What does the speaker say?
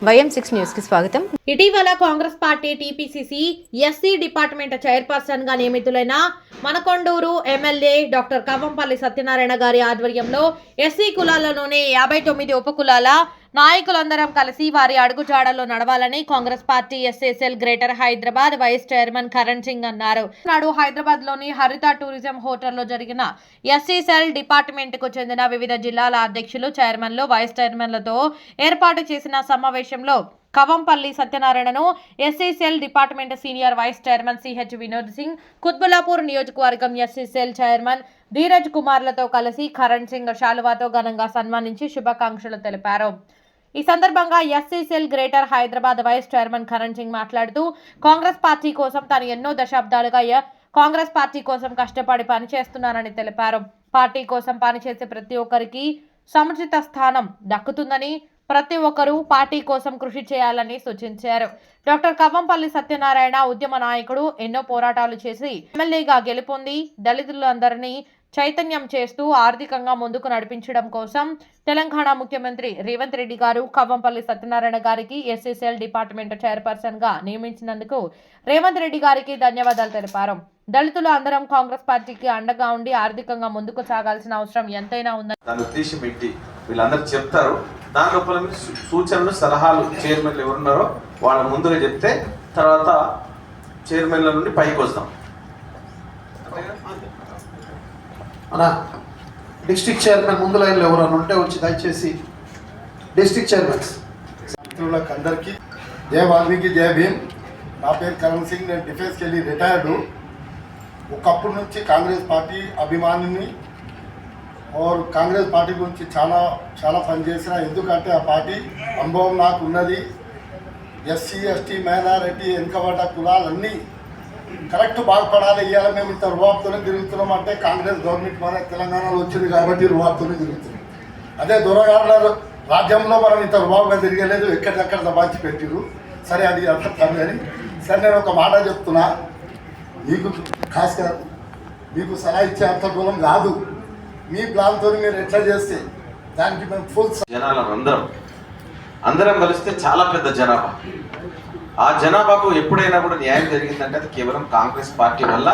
YM six న్యూస్కి స్వాగతం. ఇటీవల Congress party TPCC SC department చైర్పర్సన్గా నియమితులైన మనకొండూరు ఎమ్మెల్యే డాక్టర్ కవ్వంపల్లి సత్యనారాయణ గారి ఆధ్వర్యంలో ఎస్సీ కులాలలోనే యాభై తొమ్మిది ఉపకులాల నాయకులందరం కలిసి వారి అడుగుజాడల్లో నడవాలని Congress party SSL greater Hyderabad vice chairman Karan Singh అన్నారు. నాడు హైదరాబాద్లోని హరిత టూరిజం హోటల్లో జరిగిన ఎస్సీసెల్ డిపార్ట్మెంట్కు చెందిన వివిధ జిల్లాల అధ్యక్షులు చైర్మన్లు వైస్ చైర్మన్లతో ఏర్పాటు చేసిన సమావేశంలో Kavampalli సత్యనారాయణను SECL department senior vice chairman CH Vinod Singh Qutbullapur నియోజకవర్గం ఎస్ఈసీఎల్ చైర్మన్ ధీరజ్ కుమార్లతో కలిసి కరణ్ సింగ్ శాలువాతో ఘనంగా సన్మానించి శుభాకాంక్షలు తెలిపారు. ఈ సందర్భంగా SCCL greater Hyderabad vice chairman Karan Singh మాట్లాడుతూ కాంగ్రెస్ పార్టీ కోసం తాను ఎన్నో దశాబ్దాలుగా కాంగ్రెస్ పార్టీ కోసం కష్టపడి పనిచేస్తున్నానని తెలిపారు. పార్టీ కోసం పనిచేసే ప్రతి ఒక్కరికి సముచిత స్థానం దక్కుతుందని ప్రతి ఒక్కరూ పార్టీ కోసం కృషి చేయాలని సూచించారు. డాక్టర్ కవ్వంపల్లి సత్యనారాయణ ఉద్యమ నాయకుడు ఎన్నో పోరాటాలు చేసి ఎమ్మెల్యేగా గెలుపొంది దళితులందరినీ చైతన్యం చేస్తూ ఆర్థికంగా ముందుకు నడిపించడం కోసం తెలంగాణ ముఖ్యమంత్రి రేవంత్ రెడ్డి గారు కవ్వంపల్లి సత్యనారాయణ గారికి ఎస్ఎస్ఎల్ డిపార్ట్మెంట్ చైర్పర్సన్గా నియమించినందుకు రేవంత్ రెడ్డి గారికి ధన్యవాదాలు తెలిపారు. దళితులు అందరం కాంగ్రెస్ పార్టీకి అండగా ఉండి ఆర్థికంగా ముందుకు సాగాల్సిన అవసరం ఎంతైనా ఉందని దాని ఉద్దేశం ఏంటి? వీళ్ళందరూ చెప్తారు. దాని లోపల సూచనలు సలహాలు చైర్మన్లు ఎవరున్నారో వాళ్ళ ముందుగా చెప్తే తర్వాత చైర్మన్ల నుండి పైకి వస్తాం. మన డిస్ట్రిక్ట్ చైర్మన్ ముందు లైన్లో ఎవరైనా ఉంటే వచ్చి దయచేసి డిస్ట్రిక్ట్ చైర్మన్స్ మిత్రులకు అందరికీ జయ వాల్మీకి జయ భీమ్. నా పేరు కరణ్ సింగ్ నేను డిఫెన్స్కి వెళ్ళి రిటైర్డు ఒకప్పటి నుంచి కాంగ్రెస్ పార్టీ అభిమానిని ఓర్ కాంగ్రెస్ పార్టీ గురించి చాలా చాలా పనిచేసిన ఎందుకంటే ఆ పార్టీ అనుభవం నాకు ఉన్నది. ఎస్సీ ఎస్టీ మైనారిటీ వెనుకబడ్డ కులాలన్నీ కరెక్ట్ బాధపడాలి ఇవాళ మేము ఇంత రువాబ్తోనే తిరుగుతున్నాం అంటే కాంగ్రెస్ గవర్నమెంట్ మన తెలంగాణలో వచ్చింది కాబట్టి రువాబ్తోనే తిరుగుతున్నాం. అదే దొరగారుల రాజ్యంలో మనం ఇంత రుబాబుగా తిరగలేదు ఎక్కడికక్కడ దబాచి పెట్టిరు సరే అది అర్థం కానీ సరే నేను ఒక మాట చెప్తున్నా. మీకు ఖాస్గా మీకు సలహా ఇచ్చే అంత దూరం కాదు. మీ ప్లాన్తో మీరు ఎట్లా చేస్తే దానికి మేము ఫుల్ జనాలు అందరం అందరం కలిస్తే చాలా పెద్ద జనాభా. ఆ జనాభాకు ఎప్పుడైనా కూడా న్యాయం జరిగిందంటే అది కేవలం కాంగ్రెస్ పార్టీ వల్ల